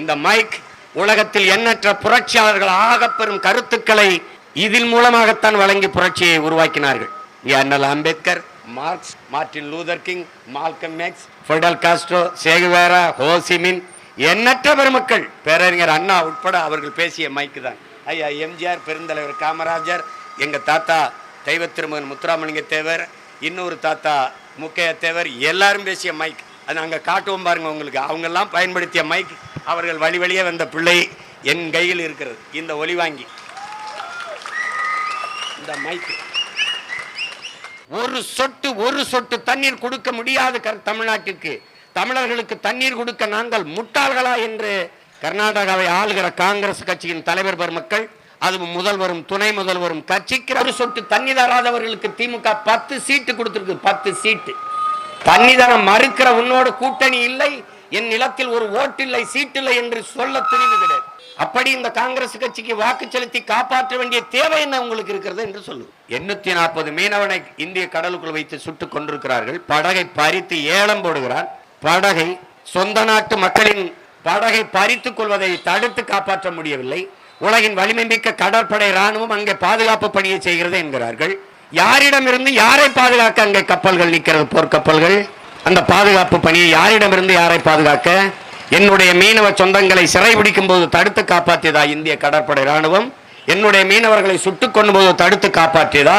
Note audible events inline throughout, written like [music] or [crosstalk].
இந்த மைக் உலகத்தில் எண்ணற்ற புரட்சியாளர்கள் ஆகப்பெறும் கருத்துக்களை இதில் மூலமாகத்தான் வழங்கி புரட்சியை உருவாக்கினார்கள். அண்ணல் Ambedkar Marx Martin Luther King Malcolm X Fidel Castro Che Guevara Ho Chi Minh எண்ணற்ற பெருமக்கள். பேரறிஞர் அண்ணா உட்பட அவர்கள் பேசிய மைக்கு தான். ஐயா எம்ஜிஆர் பெருந்தலைவர் காமராஜர் எங்கள் தாத்தா தெய்வ திருமகன் முத்துராமலிங்க தேவர் இன்னொரு தாத்தா முக்கைய தேவர் எல்லாரும் பேசிய மைக் அது நாங்கள் காட்டுவோம் பாருங்க உங்களுக்கு. அவங்கெல்லாம் பயன்படுத்திய மைக் அவர்கள் வழி வழியே வந்த பிள்ளை என் கையில் இருக்கிறது. இந்த ஒலி வாங்கி. இந்த மைக்கு ஒரு சொட்டு ஒரு சொட்டு தண்ணீர் கொடுக்க முடியாது கர் தமிழ்நாட்டிற்கு தமிழர்களுக்கு தண்ணீர் கொடுக்க நாங்கள் முட்டாள்களா என்று கர்நாடகாவை ஆளுகிற காங்கிரஸ் கட்சியின் தலைவர் பெருமக்கள் அதுவும் முதல்வரும் துணை முதல்வரும் கட்சிக்கு ஒரு சொட்டு தண்ணி தராதவர்களுக்கு திமுக பத்து சீட்டு கொடுத்துருக்கு. பத்து சீட்டு. தண்ணி தர மறுக்கிற உன்னோட கூட்டணி இல்லை. என் நிலத்தில் ஒரு ஓட்டில்லை சீட்டில்லை என்று சொல்ல துணிவு கிடையாது அப்படி இந்த காங்கிரஸ் கட்சிக்கு வாக்கு செலுத்தி காப்பாற்ற வேண்டிய தேவை என்ன உங்களுக்கு இருக்கிறது என்று சொல்லு. எண்ணூத்தி நாற்பது மீனவனை இந்திய கடலுக்குள் வைத்து சுட்டுக் கொண்டிருக்கிறார்கள். படகை பறித்து ஏலம் போடுகிறார். படகை சொந்த நாட்டு மக்களின் படகை பறித்துக் கொள்வதை தடுத்து காப்பாற்ற முடியவில்லை. உலகின் வலிமை மிக்க கடற்படை ராணுவம் அங்கே பாதுகாப்பு பணியை செய்கிறது என்கிறார்கள். யாரிடமிருந்து யாரை பாதுகாக்க அங்கே கப்பல்கள் நிற்கிறது போர்க்கப்பல்கள்? அந்த பாதுகாப்பு பணியை யாரிடமிருந்து யாரை பாதுகாக்க? என்னுடைய மீனவ சொந்தங்களை சிறைபிடிக்கும் போது தடுத்து காப்பாற்றியதா இந்திய கடற்படை ராணுவம் என்னுடைய மீனவர்களை சுட்டுக் கொண்ட போது தடுத்து காப்பாற்றியதா?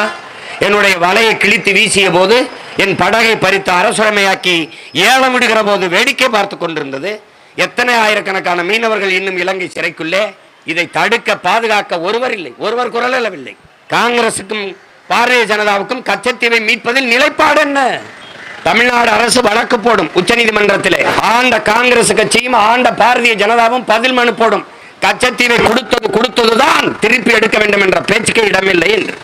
என்னுடைய வலையை கிழித்து வீசிய போது என் படகை பறித்து அரசுரமையாக்கி ஏலம் விடுகிற போது வேடிக்கை பார்த்து கொண்டிருந்தது. எத்தனை ஆயிரக்கணக்கான மீனவர்கள் இன்னும் இலங்கை சிறைக்குள்ளே? இதை தடுக்க பாதுகாக்க ஒருவர் இல்லை. ஒருவர் குரல் அளவில்லை காங்கிரசுக்கும் பாரதிய ஜனதாவுக்கும் கச்சத்தீவை மீட்பதில் நிலைப்பாடு என்ன? தமிழ்நாடு அரசு வழக்கு போடும் உச்சநீதிமன்றத்திலே. ஆண்ட காங்கிரஸ் கட்சியும் ஆண்ட பாரதிய ஜனதாவும் பதில் மனு போடும். கச்சத்தீவை கொடுத்தது கொடுத்ததுதான் திருப்பி எடுக்க வேண்டும் என்ற பேச்சுக்கு இடமில்லை என்று.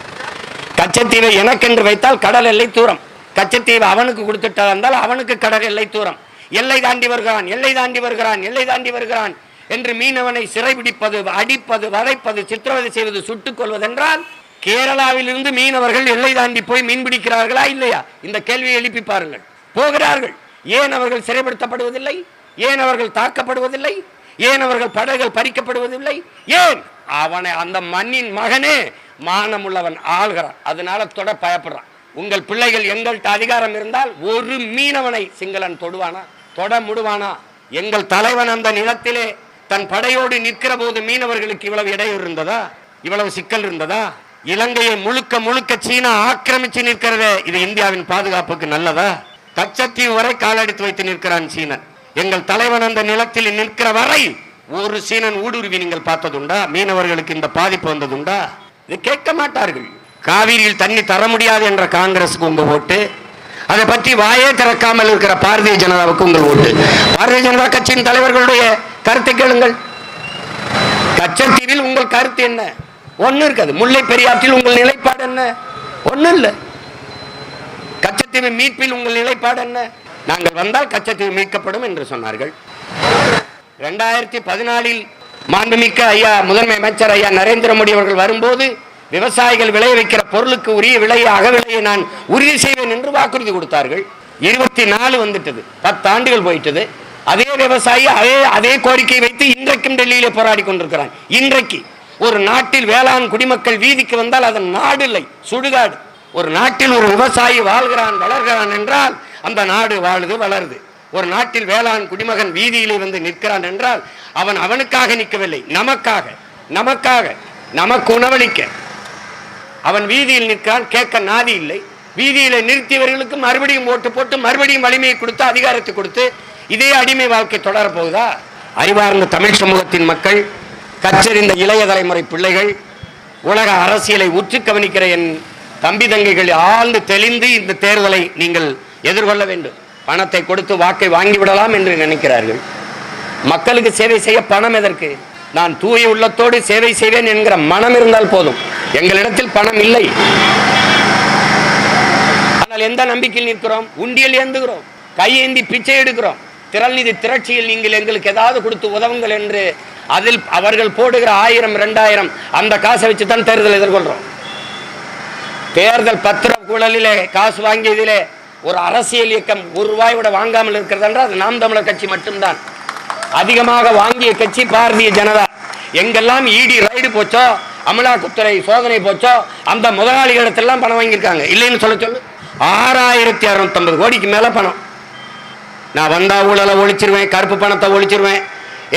கச்சத்தீவை எனக்கென்று வைத்தால் கடல் எல்லை தூரம். கச்சத்தீவை அவனுக்கு கொடுத்துட்டா இருந்தால் அவனுக்கு கடல் எல்லை தூரம். எல்லை தாண்டி வருகிறான் எல்லை தாண்டி வருகிறான் எல்லை தாண்டி வருகிறான் என்று மீனவனை சிறைபிடிப்பது அடிப்பது வதைப்பது சித்திரவதை செய்வது சுட்டுக் கொள்வதென்றால் கேரளாவில் இருந்து மீனவர்கள் எல்லை தாண்டி போய் மீன் பிடிக்கிறார்களா இல்லையா? இந்த கேள்வியை எழுப்பி பாருங்கள். போகிறார்கள். ஏன் அவர்கள் சிறைப்படுத்தப்படுவதில்லை? ஏன் அவர்கள் தாக்கப்படுவதில்லை? ஏன் அவர்கள் படகுகள் பறிக்கப்படுவதில்லை? ஏன்? அவனை அந்த மண்ணின் மகனே மானமுள்ளவன் ஆள்கிறான். அதனால தொட பயப்படுறான். உங்கள் பிள்ளைகள் எங்கள்கிட்ட அதிகாரம் இருந்தால் ஒரு மீனவனை சிங்களன் தொடுவானா? தொட முடுவானா? எங்கள் தலைவன் அந்த நிலத்திலே தன் படையோடு நிற்கிற போது மீனவர்களுக்கு இவ்வளவு இடையூறு இருந்ததா? இவ்வளவு சிக்கல் இருந்ததா? இலங்கையை முழுக்க முழுக்க சீனா ஆக்கிரமிச்சு நிற்கிறதே இது இந்தியாவின் பாதுகாப்புக்கு நல்லதா? கச்சத்தீவு வரை காலடித்து வைத்து நிற்கிறான் சீனன். எங்கள் தலைவன் அந்த நிலத்தில் நிற்கிற வரை ஒரு சீனன் ஊடுருவி நீங்கள் பார்த்ததுண்டா? மீனவர்களுக்கு இந்த பாதிப்பு வந்ததுண்டா? இது கேட்க மாட்டார்கள். காவிரியில் தண்ணி தர முடியாது என்ற காங்கிரஸுக்கு உங்க ஓட்டு. அதை பற்றி வாயே திறக்காமல் இருக்கிற பாரதிய ஜனதாவுக்கு உங்கள் ஓட்டு. பாரதிய ஜனதா கட்சியின் தலைவர்களுடைய கருத்தை கேளுங்கள். கச்சத்தீவில் உங்கள் கருத்து என்ன? ஒண்ணு இருக்காது. முல்லை பெரியாற்றில் உங்கள் நிலைப்பாடு என்ன? ஒண்ணும் இல்லை. கச்சத்தீவு மீட்பில் உங்கள் நிலைப்பாடு என்ன? நாங்கள் வந்தால் கச்சத்தீவு மீட்கப்படும் என்று சொன்னார்கள். ரெண்டாயிரத்தி பதினாலில் மாண்புமிக்க ஐயா முதன்மை அமைச்சர் ஐயா நரேந்திர மோடி அவர்கள் வரும்போது விவசாயிகள் விளைய வைக்கிற பொருளுக்கு உரிய விலையை அகவிலையை நான் உறுதி செய்வேன் என்று வாக்குறுதி கொடுத்தார்கள். இருபத்தி நாலு வந்துட்டது. பத்து ஆண்டுகள் போயிட்டது. அதே விவசாயி அதே அதே கோரிக்கை வைத்து இன்றைக்கும் டெல்லியிலே போராடி கொண்டிருக்கிறான். இன்றைக்கு ஒரு நாட்டில் வேளாண் குடிமக்கள் வீதிக்கு வந்தால் அதன் நாடு இல்லை சுடுகாடு. ஒரு நாட்டில் ஒரு விவசாயி வாழ்கிறான் வளர்கிறான் என்றால் அந்த நாடு வாழுது வளருது. ஒரு நாட்டில் வேளாண் குடிமகன் வீதியிலே வந்து நிற்கிறான் என்றால் அவன் அவனுக்காக நிற்கவில்லை. நமக்காக நமக்காக நமக்கு உணவளிக்க. அவன் வீதியில் நிற்கிறான் கேட்க நாதி இல்லை. வீதியில நிறுத்தியவர்களுக்கு மறுபடியும் ஓட்டு போட்டு மறுபடியும் வலிமையை கொடுத்து அதிகாரத்தை கொடுத்து இதே அடிமை வாழ்க்கை தொடரப்போகுதா அறிவார்ந்த தமிழ் சமூகத்தின் மக்கள் கற்றறிந்த இளைய தலைமுறை பிள்ளைகள் உலக அரசியலை உற்று கவனிக்கிற என் தம்பி தங்கைகள் ஆழ்ந்து தெளிந்து இந்த தேர்தலை நீங்கள் எதிர்கொள்ள வேண்டும். பணத்தை கொடுத்து வாக்கை வாங்கிவிடலாம் என்று நினைக்கிறார்கள். மக்களுக்கு சேவை செய்ய பணம் எதற்கு? நான் தூய உள்ளத்தோடு சேவை செய்வேன் என்கிற மனம் இருந்தால் போதும். எங்களிடத்தில் பணம் இல்லை. ஆனால் எந்த நம்பிக்கையில் நிற்கிறோம்? உண்டியல் ஏந்துகிறோம். கையேந்தி பிச்சை எடுக்கிறோம். திரள் நிதி திரட்சியில் நீங்கள் எங்களுக்கு ஏதாவது கொடுத்து உதவுங்கள் என்று அதில் அவர்கள் போடுகிற ஆயிரம் ரெண்டாயிரம் அந்த காசை வச்சு தான் தேர்தல் எதிர்கொள்றோம். தேர்தல் பத்திர குழலிலே காசு வாங்கியதிலே ஒரு அரசியல் இயக்கம் ஒரு ரூபாய் விட வாங்காமல் இருக்கிறது என்றால் அது நாம் தமிழர் கட்சி மட்டும்தான். அதிகமாக வாங்கிய கட்சி பாரதிய ஜனதா. எங்கெல்லாம் இடி ரைடு போச்சோ அமலாக்கத்துறை சோதனை போச்சோ அந்த முதலாளிகளிடத்தெல்லாம் பணம் வாங்கியிருக்காங்க. இல்லைன்னு சொல்ல சொல்லு. ஆறாயிரத்தி அறுநூத்தம்பது கோடிக்கு மேலே பணம். நான் வந்தா ஊழலை ஒழிச்சிருவேன் கருப்பு பணத்தை ஒழிச்சிருவேன்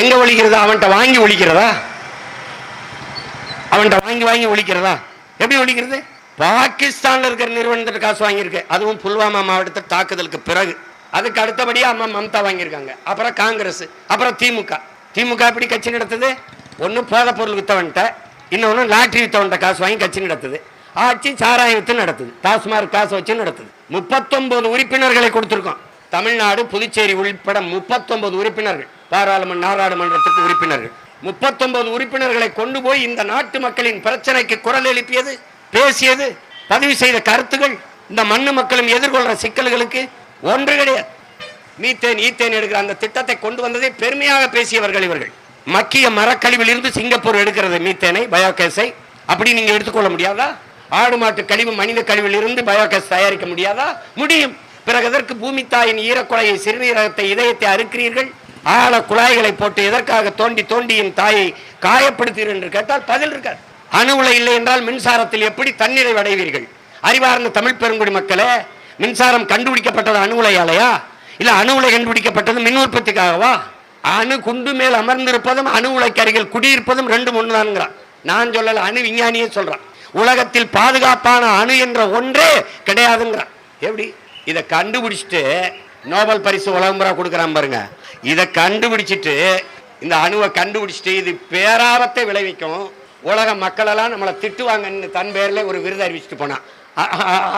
எங்க ஒழிக்கிறதா? அவன்கிட்ட வாங்கி ஒழிக்கிறதா? அவன்கிட்ட வாங்கி வாங்கி ஒழிக்கிறதா? எப்படி ஒழிக்கிறது? பாகிஸ்தான்ல இருக்கிற நிறுவனத்திட்ட காசு வாங்கியிருக்கு. அதுவும் புல்வாமா மாவட்டத்தை தாக்குதலுக்கு பிறகு. அதுக்கு அடுத்தபடியா அம்மா மம்தா வாங்கியிருக்காங்க. அப்புறம் காங்கிரஸ் அப்புறம் திமுக. திமுக எப்படி கட்சி நடத்துது? ஒன்று போத பொருள் வித்தவன்ட்ட இன்னொன்று லாட்ரி வித்தவன்ட்ட காசு வாங்கி கட்சி நடத்துது. ஆட்சி சாராயம் வித்து நடத்துது. டாஸ்மார்க் காசு வச்சு நடத்துது. முப்பத்தொன்பது உறுப்பினர்களை கொடுத்துருக்கோம். தமிழ்நாடு புதுச்சேரி உள்பட முப்பத்தொன்பது உறுப்பினர்கள். பாராளுமன்ற நாடாளுமன்றத்துக்கு உறுப்பினர்கள் முப்பத்தொன்பது உறுப்பினர்களை கொண்டு போய் இந்த நாட்டு மக்களின் பிரச்சனைக்கு குரல் எழுப்பியது பேசியது பதிவு செய்த கருத்துகள் இந்த மண்ணு மக்களும் எதிர்கொள்கிற சிக்கல்களுக்கு ஒன்று கிடையாது. மீத்தேன் ஈத்தேன் எடுக்கிற அந்த திட்டத்தை கொண்டு வந்ததை பெருமையாக பேசியவர்கள் இவர்கள். மக்கிய மரக்கழிவில் இருந்து சிங்கப்பூர் எடுக்கிறது மீத்தேனை பயோகேஸை. அப்படி நீங்க எடுத்துக்கொள்ள முடியாதா? ஆடு மாட்டு கழிவு மனித கழிவில் இருந்து பயோகேஸ் தயாரிக்க முடியாதா? முடியும். பிறகு அதற்கு பூமி தாயின் ஈரக்குலையை சிறுநீரகத்தை இதயத்தை அறுக்கிறீர்கள்? ஆழ குழாய்களை போட்டு எதற்காக தோண்டி தோண்டி என் தாயை காயப்படுத்தீர்கள் என்று கேட்டால் பதில் இருக்காது. அணு உலை இல்லை என்றால் மின்சாரத்தில் எப்படி தண்ணீரை அடைவீர்கள் அறிவார்ந்த தமிழ் பெருங்குடி மக்களே மின்சாரம் கண்டுபிடிக்கப்பட்டது அணு உலையாலையா? இல்ல அணு உலை கண்டுபிடிக்கப்பட்டது மின் உற்பத்திக்காகவா? அணு குண்டு மேல் அமர்ந்திருப்பதும் அணு உலைக்கு அருகில் குடியிருப்பதும் ரெண்டு ஒண்ணுதானுங்கிறான். நான் சொல்லல அணு விஞ்ஞானியே சொல்றான். உலகத்தில் பாதுகாப்பான அணு என்ற ஒன்றே கிடையாதுங்கிறான். எப்படி? இதை கண்டுபிடிச்சிட்டு நோபல் பரிசு உலகம்பரா கொடுக்குறான் பாருங்க. இதை கண்டுபிடிச்சிட்டு இந்த அணுவை கண்டுபிடிச்சிட்டு இது பேராபத்தை விளைவிக்கும். உலக மக்களெல்லாம் நம்மளை திட்டுவாங்கன்னு தன் பேரில் ஒரு விருது அறிவிச்சுட்டு போனான்.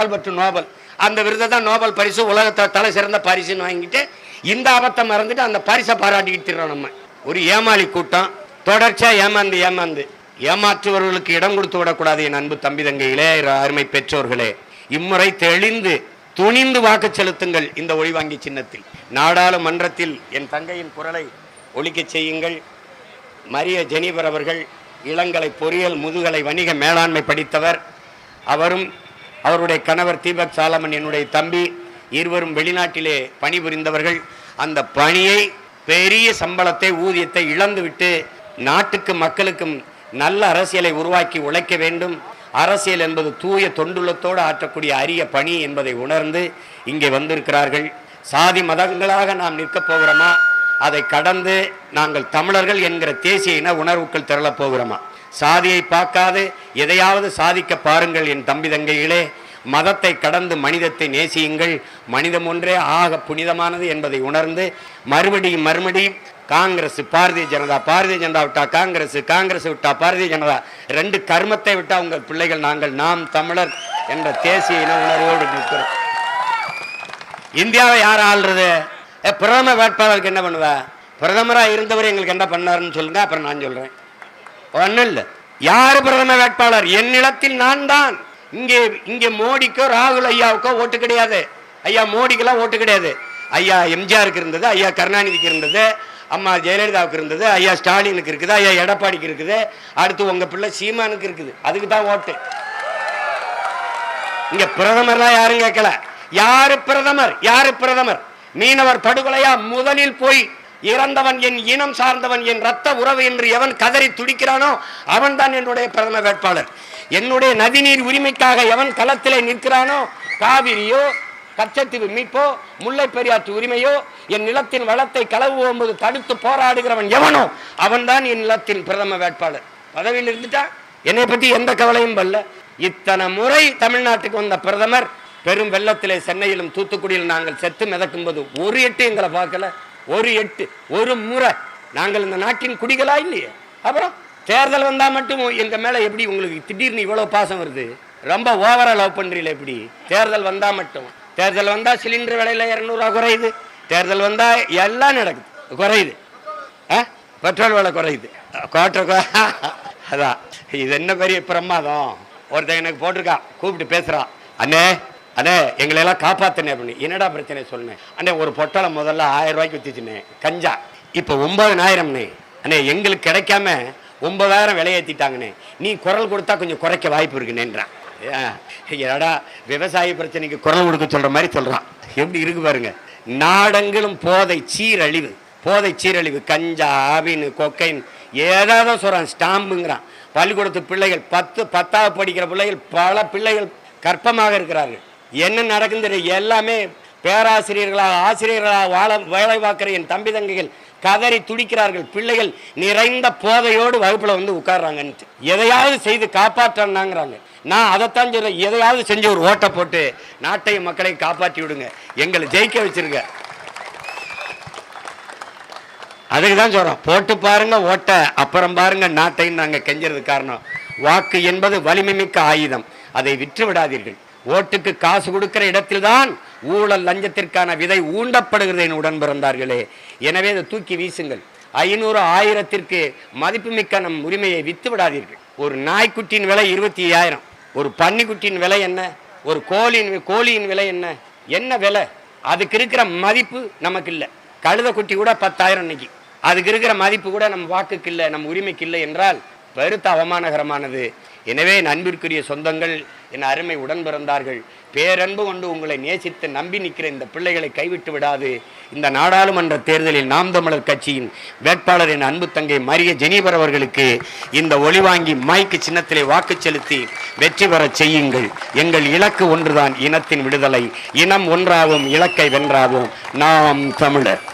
Albert Nobel. அந்த விருதை தான் நோபல் பரிசு உலகத்தை தலை சிறந்த பரிசுன்னு வாங்கிட்டு இந்த ஆபத்தை மறந்துட்டு அந்த பரிசை பாராட்டிக்கிட்டு திரிறோம் நம்ம. ஒரு ஏமாளி கூட்டம். தொடர்ச்சியாக ஏமாந்து ஏமாந்து. ஏமாற்றுவர்களுக்கு இடம் கொடுத்து விடக்கூடாது என் அன்பு தம்பி தங்கையிலே அருமை பெற்றோர்களே. இம்முறை தெளிந்து துணிந்து வாக்கு செலுத்துங்கள் இந்த ஒளிவாங்கி சின்னத்தில். நாடாளுமன்றத்தில் என் தங்கையின் குரலை ஒழிக்கச் செய்யுங்கள். மரிய ஜெனிபர் அவர்கள் இளங்கலை பொறியியல் முதுகலை வணிக மேலாண்மை படித்தவர். அவரும் அவருடைய கணவர் தீபக் சாலமன் என்னுடைய தம்பி. இருவரும் வெளிநாட்டிலே பணிபுரிந்தவர்கள். அந்த பணியை பெரிய சம்பளத்தை ஊதியத்தை இழந்துவிட்டு நாட்டுக்கு மக்களுக்கும் நல்ல அரசியலை உருவாக்கி உழைக்க வேண்டும். அரசியல் என்பது தூய தொண்டுள்ளத்தோடு ஆற்றக்கூடிய அரிய பணி என்பதை உணர்ந்து இங்கே வந்திருக்கிறார்கள். சாதி மதங்களாக நாம் நிற்கப் போகிறோமா? அதை கடந்து நாங்கள் தமிழர்கள் என்கிற தேசிய இன உணர்வுக்குள் திரளப் போகிறோமா? சாதியை பார்க்காது எதையாவது சாதிக்க பாருங்கள் என் தம்பி தங்கைகளே. மதத்தை கடந்து மனிதத்தை நேசியுங்கள். மனிதம் ஒன்றே ஆக புனிதமானது என்பதை உணர்ந்து மறுபடியும் மறுபடியும் காங்கிரஸ் பாரதிய ஜனதா பாரதிய ஜனதா விட்டா காங்கிரஸ் காங்கிரஸ் விட்டா பாரதிய ஜனதா. ரெண்டு கர்மத்தை விட்டா உங்கள் பிள்ளைகள் நாங்கள் நாம் தமிழர் என்ற தேசிய இன உணர்வோடு நிற்கிறோம். இந்தியாவை யார் ஆள்றது? ஏ, பிரதம வேட்பாளருக்கு என்ன பண்ணுவா? பிரதமராக இருந்தவர் எங்களுக்கு என்ன பண்ணாருன்னு சொல்லுங்க அப்புறம் நான் சொல்றேன். ஒன்றும் இல்லை. யார் பிரதம வேட்பாளர்? என் நிலத்தில் நான் தான். இங்கே இங்கே மோடிக்கோ ராகுல் ஐயாவுக்கோ ஓட்டு கிடையாது. ஐயா மோடிக்கெல்லாம் ஓட்டு கிடையாது. ஐயா எம்ஜிஆருக்கு இருந்தது ஐயா கருணாநிதிக்கு இருந்தது அம்மா ஜெயலலிதாவுக்கு இருந்தது ஐயா ஸ்டாலினுக்கு இருக்குது ஐயா எடப்பாடிக்கு இருக்குது அடுத்து உங்கள் பிள்ளை சீமானுக்கு இருக்குது. அதுக்கு தான் ஓட்டு. இங்கே பிரதமர்லாம் யாரும் கேட்கல. யாரு பிரதமர்? யாரு பிரதமர்? மீனவர் படுகொலையா முதலில் போய் இறந்தவன் என் இனம் சார்ந்தவன் என் ரத்த உறவு என்று எவன் கதறி துடிக்கிறானோ அவன் தான் என்னுடைய பிரதம வேட்பாளர். என்னுடைய நதிநீர் உரிமைக்காக எவன் களத்திலே நிற்கிறானோ காவிரியோ கச்சத்தீவு மீட்போ முல்லை பெரியாற்று உரிமையோ என் நிலத்தின் வளத்தை களவு போது தடுத்து போராடுகிறவன் எவனோ அவன்தான் என் நிலத்தின் பிரதம வேட்பாளர். பதவியில் இருந்துட்டான் என்னை பற்றி எந்த கவலையும் பல்ல. இத்தனை முறை தமிழ்நாட்டுக்கு வந்த பிரதமர் பெரும் வெள்ளத்திலே சென்னையிலும் தூத்துக்குடியில் நாங்கள் செத்து மிதக்கும் போது ஒரு எட்டு எங்களை பார்க்கல. ஒரு எட்டு ஒரு முறை. நாங்கள் இந்த நாட்டின் குடிகளா இல்லையே? அப்புறம் தேர்தல் வந்தால் மட்டும் எங்கள் மேலே எப்படி உங்களுக்கு திடீர்னு இவ்வளோ பாசம் வருது? ரொம்ப ஓவரா லவ் பண்ணுறீங்களே எப்படி? தேர்தல் வந்தால் மட்டும். தேர்தல் வந்தால் சிலிண்டர் விலையில் இரநூறுவா குறையுது. தேர்தல் வந்தால் எல்லாம் நடக்குது. குறையுது. ஆ? பெட்ரோல் விலை குறையுது. கோட்டை [laughs] அதான் இது என்ன பெரிய பிரமாதம்? ஒருத்தன் எனக்கு போட்டிருக்கான் கூப்பிட்டு பேசுகிறான் அண்ணே அண்ணே எங்களை எல்லாம் காப்பாத்தினே அப்படின்னு. என்னடா பிரச்சனை சொன்னேன் அண்ணே ஒரு பொட்டலை முதல்ல ஆயிரம் ரூபாய்க்கு வித்துச்சுனே. கஞ்சா. இப்போ ஒன்பதனாயிரம்ண்ணே அண்ணே எங்களுக்கு கிடைக்காம ஒன்பதாயிரம் விலையேற்றிட்டாங்கண்ணே நீ குரல் கொடுத்தா கொஞ்சம் குறைக்க வாய்ப்பு இருக்குனேன்றான் ஏடா விவசாய பிரச்சனைக்கு குரல் கொடுக்க சொல்ற மாதிரி சொல்றான். எப்படி இருக்கு பாருங்க. நாடெங்கிலும் போதை சீரழிவு போதை சீரழிவு கஞ்சா ஆவின் கொக்கைன் ஏதாவது சொல்கிறான் ஸ்டாம்புங்கிறான். பள்ளிக்கூடத்து பிள்ளைகள் பத்து பத்தாவது படிக்கிற பிள்ளைகள் பல பிள்ளைகள் கற்பமாக இருக்கிறார்கள். என்ன நடக்குது எல்லாமே பேராசிரியர்களாக ஆசிரியர்களாக வாழ வேலை பார்க்குற என் தம்பி தங்கைகள் கதறி துடிக்கிறார்கள். பிள்ளைகள் நிறைந்த போதையோடு வகுப்பில் வந்து உட்கார்றாங்கன்ட்டு. எதையாவது செய்து காப்பாற்றாங்கிறாங்க நான் அதைத்தான் சொல்றேன். எதையாவது செஞ்சு ஒரு ஓட்டை போட்டு நாட்டையும் மக்களையும் காப்பாற்றி விடுங்க. எங்களை ஜெயிக்க வச்சிருங்க. அதுக்கு தான் சொல்றோம். போட்டு பாருங்க ஓட்டை அப்புறம் பாருங்க நாட்டையும் நாங்கள் கெஞ்சறது காரணம். வாக்கு என்பது வலிமை மிக்க ஆயுதம். அதை விற்று விடாதீர்கள் ஓட்டுக்கு காசு கொடுக்கிற இடத்தில்தான் ஊழல் லஞ்சத்திற்கான விதை ஊண்டப்படுகிறது என் உடன் பிறந்தார்களே. எனவே அதை தூக்கி வீசுங்கள். ஐநூறு ஆயிரத்திற்கு மதிப்புமிக்க நம் உரிமையை வித்து விடாதீர்கள் ஒரு நாய்க்குட்டியின் விலை இருபத்தி ஐயாயிரம். ஒரு பன்னிக்குட்டியின் விலை என்ன? ஒரு கோழியின் கோழியின் விலை என்ன? என்ன விலை? அதுக்கு இருக்கிற மதிப்பு நமக்கு இல்லை. கழுத குட்டி கூட பத்தாயிரம் இன்னைக்கு. அதுக்கு இருக்கிற மதிப்பு கூட நம்ம வாக்குக்கு இல்லை நம்ம உரிமைக்கு இல்லை என்றால் பெருத்த அவமானகரமானது. எனவே என் அன்பிற்குரிய சொந்தங்கள் என் அருமை உடன் பிறந்தார்கள் பேரன்பு கொண்டு உங்களை நேசித்து நம்பி நிற்கிற இந்த பிள்ளைகளை கைவிட்டு விடாது. இந்த நாடாளுமன்ற தேர்தலில் நாம் தமிழர் கட்சியின் வேட்பாளர் என் அன்பு தங்கை மரிய ஜெனிபர் அவர்களுக்கு இந்த ஒளிவாங்கி மைக்கு சின்னத்திலே வாக்கு செலுத்தி வெற்றி பெறச் செய்யுங்கள். எங்கள் இலக்கு ஒன்றுதான் இனத்தின் விடுதலை. இனம் ஒன்றாகும் இலக்கை வென்றாவும் நாம் தமிழர்.